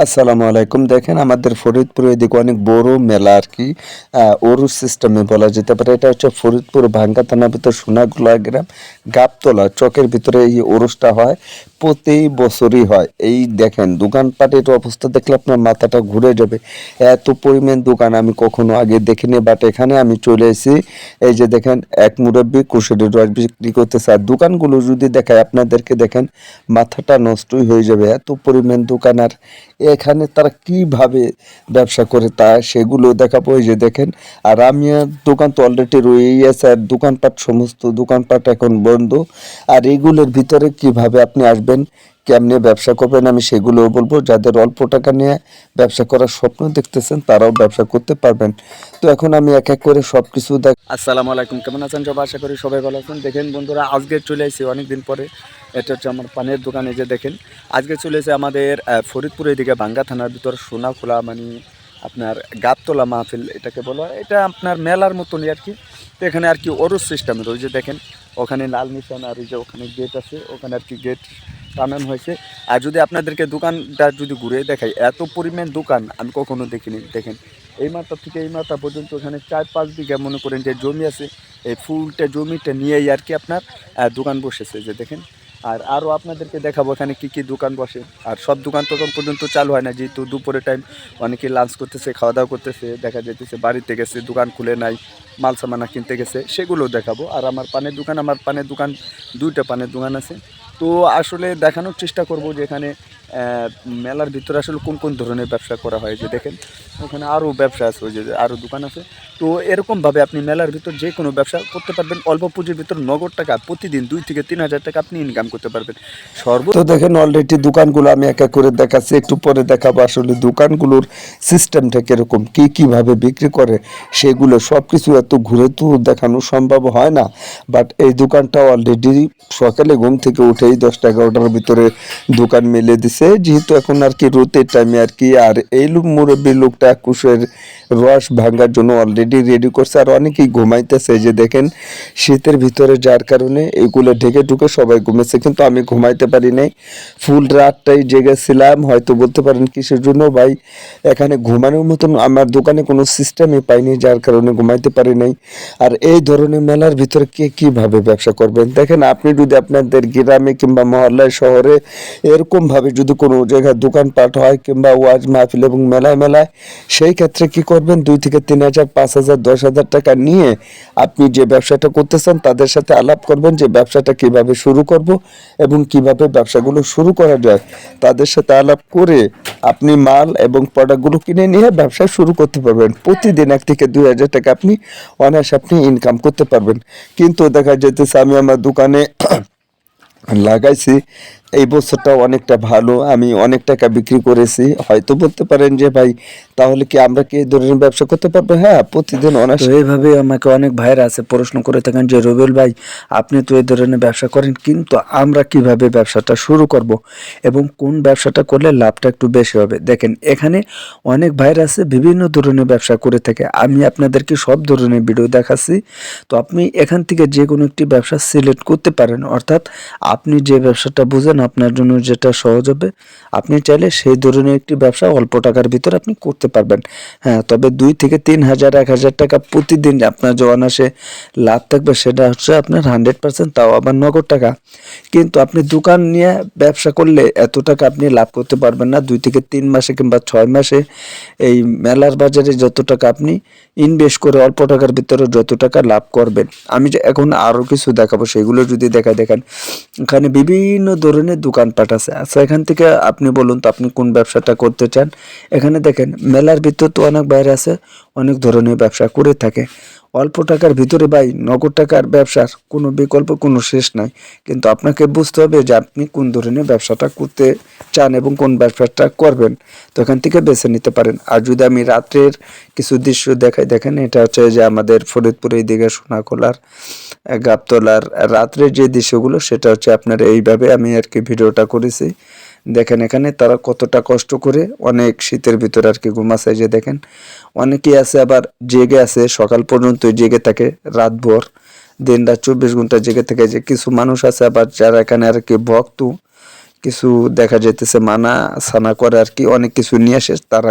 আসসালামু আলাইকুম। দেখেন আমাদের ফরিদপুর এদিকে অনেক বড় মেলা আর কি ওরুস সিস্টেমে বলা যেতে পারে। এটা হচ্ছে ফরিদপুর ভাঙ্গা থানার ভিতর সোনাগুলা গ্রাম, গাবতলা চকের ভিতরে এই ওরসটা হয়, প্রতি বছরই হয়। এই দেখেন, দোকানপাটের অবস্থা দেখলে আপনার মাথাটা ঘুরে যাবে। এত পরিমাণ দোকান আমি কখনো আগে দেখিনি বাট এখানে আমি চলে এসেছি। এই যে দেখেন, এক মুরব্বী কুশলের রস বিক্রি করতেছে। আর দোকানগুলো যদি দেখায় আপনাদেরকে দেখেন, মাথাটা নষ্টই হয়ে যাবে। এত পরিমাণ দোকান আর এখানে তারা কীভাবে ব্যবসা করে তা সেগুলো দেখা এই যে দেখেন। আর আমি দোকান তো অলরেডি রয়েই আছে, আর দোকানপাট সমস্ত দোকানপাট এখন বন্ধ। আর এগুলোর ভিতরে কীভাবে আপনি আসবেন কেমনে ব্যবসা করবেন আমি সেগুলোও বলব। যাদের অল্প টাকা নিয়ে ব্যবসা করার স্বপ্ন দেখতেছেন, তারাও ব্যবসা করতে পারবেন। তো এখন আমি এক এক করে সব কিছু দেখ আসসালামু আলাইকুম, কেমন আছেন সব আশা করি সবাই ভালো আছেন। দেখেন বন্ধুরা, আজকে চলে আসছি অনেকদিন পরে। এটা হচ্ছে আমার পানের দোকানে যে দেখেন। আজকে চলে এসে আমাদের ফরিদপুরের দিকে বাঙ্গা থানার ভিতর সোনাখোলা মানে আপনার গাবতলা মাহফিল, এটাকে বলা এটা আপনার মেলার মতনই আর কি। তো এখানে আর কি অরুজ সিস্টেমের ওই যে দেখেন। ওখানে লাল নিশান আর ওই যে ওখানে গেট আছে, ওখানে আর কি গেট টানানো হয়েছে। আর যদি আপনাদেরকে দোকানটা যদি ঘুরে দেখাই, এত পরিমাণ দোকান আমি কখনো দেখিনি, দেখেন। এই মাথা থেকে এই মাথা পর্যন্ত ওখানে চার পাঁচ বিঘা মনে করেন যে জমি আছে, এই ফুলটা, জমিটা নিয়েই আর কি আপনার দোকান বসেছে, যে দেখেন। আর আরও আপনাদেরকে দেখাবো এখানে কী কী দোকান বসে। আর সব দোকান তখন পর্যন্ত চালু হয় না, যেহেতু দুপুরের টাইম অনেকে লাঞ্চ করতেছে খাওয়া দাওয়া করতেছে, দেখা যেতেছে বাড়িতে গেছে, দোকান খুলে নাই মাল সামানা কিনতে গেছে, সেগুলো দেখাবো। আর আমার পানের দোকান, আমার পানের দোকান, দুইটা পানের দোকান আছে। তো আসলে দেখানোর চেষ্টা করব যে এখানে আহ, মেলার ভিতরে আসলে কোন কোন ধরনের ব্যবসা করা হয় যে দেখেন, ওখানে আরও ব্যবসা আছে, ওই যে আরও দোকান আছে। তো এরকমভাবে আপনি মেলার ভিতর যে কোনো ব্যবসা করতে পারবেন, অল্প পুঁজির ভিতর নগদ টাকা প্রতিদিন দুই থেকে তিন হাজার টাকা আপনি ইনকাম করতে পারবেন। সর্ব তো দেখেন অলরেডি দোকানগুলো আমি এক এক করে দেখাচ্ছি, একটু পরে দেখাবো আসলে দোকানগুলোর সিস্টেমটা কীরকম, কী কীভাবে বিক্রি করে, সেগুলো সব কিছু এত ঘুরে তো দেখানো সম্ভব হয় না। বাট এই দোকানটা অলরেডি সকালে ঘুম থেকে উঠেই দশটা এগারোটার ভিতরে দোকান মেলে দিছে। যেহেতু এখন আর কি রোদের টাইমে আর কি আর এই লোক মুরব্বী লোকটা কুশের রস ভাঙার জন্য অলরেডি রেডি করছে। আর অনেকেই ঘুমাইতেছে যে দেখেন, শীতের ভিতরে যার কারণে এগুলো ঢেকে ঢুকে সবাই ঘুমেছে কিন্তু আমি ঘুমাইতে পারি নাই। ফুল রাতটাই জেগেছিলাম, হয়তো বলতে পারেন কিসের জন্য ভাই, এখানে ঘুমানোর মতন আমার দোকানে কোনো সিস্টেমই পাইনি যার কারণে ঘুমাইতে পারি নাই। আর এই ধরনের মেলার ভিতরে কে কীভাবে ব্যবসা করবেন? দেখেন, আপনি যদি আপনাদের গ্রামে কিংবা মহল্লায়, শহরে এরকমভাবে যদি কোনো জায়গায় দোকানপাট হয় কিংবা ওয়াজ মাহফিল এবং মেলায় মেলায়, সেই ক্ষেত্রে কী কি করবেন দুই থেকে তিন হাজার, পাঁচ হাজার, দশ হাজার টাকা নিয়ে আপনি যে ব্যবসাটা করতেছেন, তাদের সাথে আলাপ করবেন যে ব্যবসাটা কীভাবে শুরু করব এবং কীভাবে ব্যবসাগুলো শুরু করা যায়। তাদের সাথে আলাপ করে আপনি মাল এবং প্রোডাক্টগুলো কিনে নিয়ে ব্যবসা শুরু করতে পারবেন। প্রতিদিন এক থেকে দুই হাজার টাকা আপনি অনায়াসে আপনি ইনকাম করতে পারবেন। কিন্তু দেখা যেতেছে আমি আমার দোকানে লাগাইছি এই বছরটা অনেকটা ভালো, আমি অনেক টাকা বিক্রি করেছি। হয়তো বলতে পারেন যে, ভাই, তাহলে কি আমরা কি ধরনের ব্যবসা করতে পারব? হ্যাঁ প্রতিদিন অনেক এইভাবে আমাকে অনেক ভাইরা আছে, প্রশ্ন করে থাকেন যে, রবিউল ভাই, আপনি তো এই ধরনের ব্যবসা করেন, কিন্তু আমরা কীভাবে ব্যবসাটা শুরু করব এবং কোন ব্যবসাটা করলে লাভটা একটু বেশি হবে? দেখেন, এখানে অনেক ভাইরা আছে, বিভিন্ন ধরনের ব্যবসা করে থাকে। আমি আপনাদেরকে সব ধরনের ভিডিও দেখাচ্ছি। তো আপনি এখান থেকে যে কোনো একটি ব্যবসা সিলেক্ট করতে পারেন। অর্থাৎ আপনি যে ব্যবসাটা বুঝেন আপনার জন্য যেটা সহজ হবে, আপনি চাইলে সেই ধরনের একটি ব্যবসা অল্প টাকার ভিতর আপনি করতে পারবেন। হ্যাঁ তবে দুই থেকে তিন হাজার, এক হাজার টাকা প্রতিদিন আপনার যে অনাসে লাভ থাকবে সেটা হচ্ছে আপনার হান্ড্রেড পার্সেন্ট তাও আবার নগদ টাকা। কিন্তু আপনি দোকান নিয়ে ব্যবসা করলে এত টাকা আপনি লাভ করতে পারবেন না। দুই থেকে তিন মাসে কিংবা ছয় মাসে এই মেলার বাজারে যত টাকা আপনি ইনভেস্ট করে অল্প টাকার ভিতরে যত টাকা লাভ করবেন। আমি এখন আরও কিছু দেখাবো, সেগুলো যদি দেখা দেখেন। এখানে বিভিন্ন ধরনের দোকানপাট আছে। আচ্ছা এখান থেকে আপনি বলুন তো আপনি কোন ব্যবসাটা করতে চান? এখানে দেখেন, মেলার ভিতর তো অনেক বাইরে আছে, অনেক ধরনের ব্যবসা করে থাকে। অল্প টাকার ভিতরে ভাই নগদ টাকার ব্যবসার কোনো বিকল্প কোনো শেষ নাই। কিন্তু আপনাকে বুঝতে হবে যে আপনি কোন ধরনের ব্যবসাটা করতে চান এবং কোন ব্যবসাটা করবেন। তো এখান থেকে বেছে নিতে পারেন। আর যদি আমি রাত্রের কিছু দৃশ্য দেখাই দেখেন এটা হচ্ছে যে আমাদের ফরিদপুরে এই দিকে সোনাখোলার আহ, গাবতলার রাত্রের যে দৃশ্যগুলো সেটা হচ্ছে আপনার এইভাবে আমি আর কি ভিডিওটা করেছি। দেখেন এখানে তারা কতটা কষ্ট করে অনেক শীতের ভিতরে আর কি ঘুমাছে যে দেখেন। অনেকেই আছে আবার জেগে আছে, সকাল পর্যন্ত জেগে থাকে, রাতভর, দিন রাত চব্বিশ ঘণ্টা জেগে থাকে। যে কিছু মানুষ আছে আবার যারা এখানে আর কি ভক্ত, কিছু দেখা যেতেছে মানা সানা করে আর কি অনেক কিছু নিয়ে আসে, তারা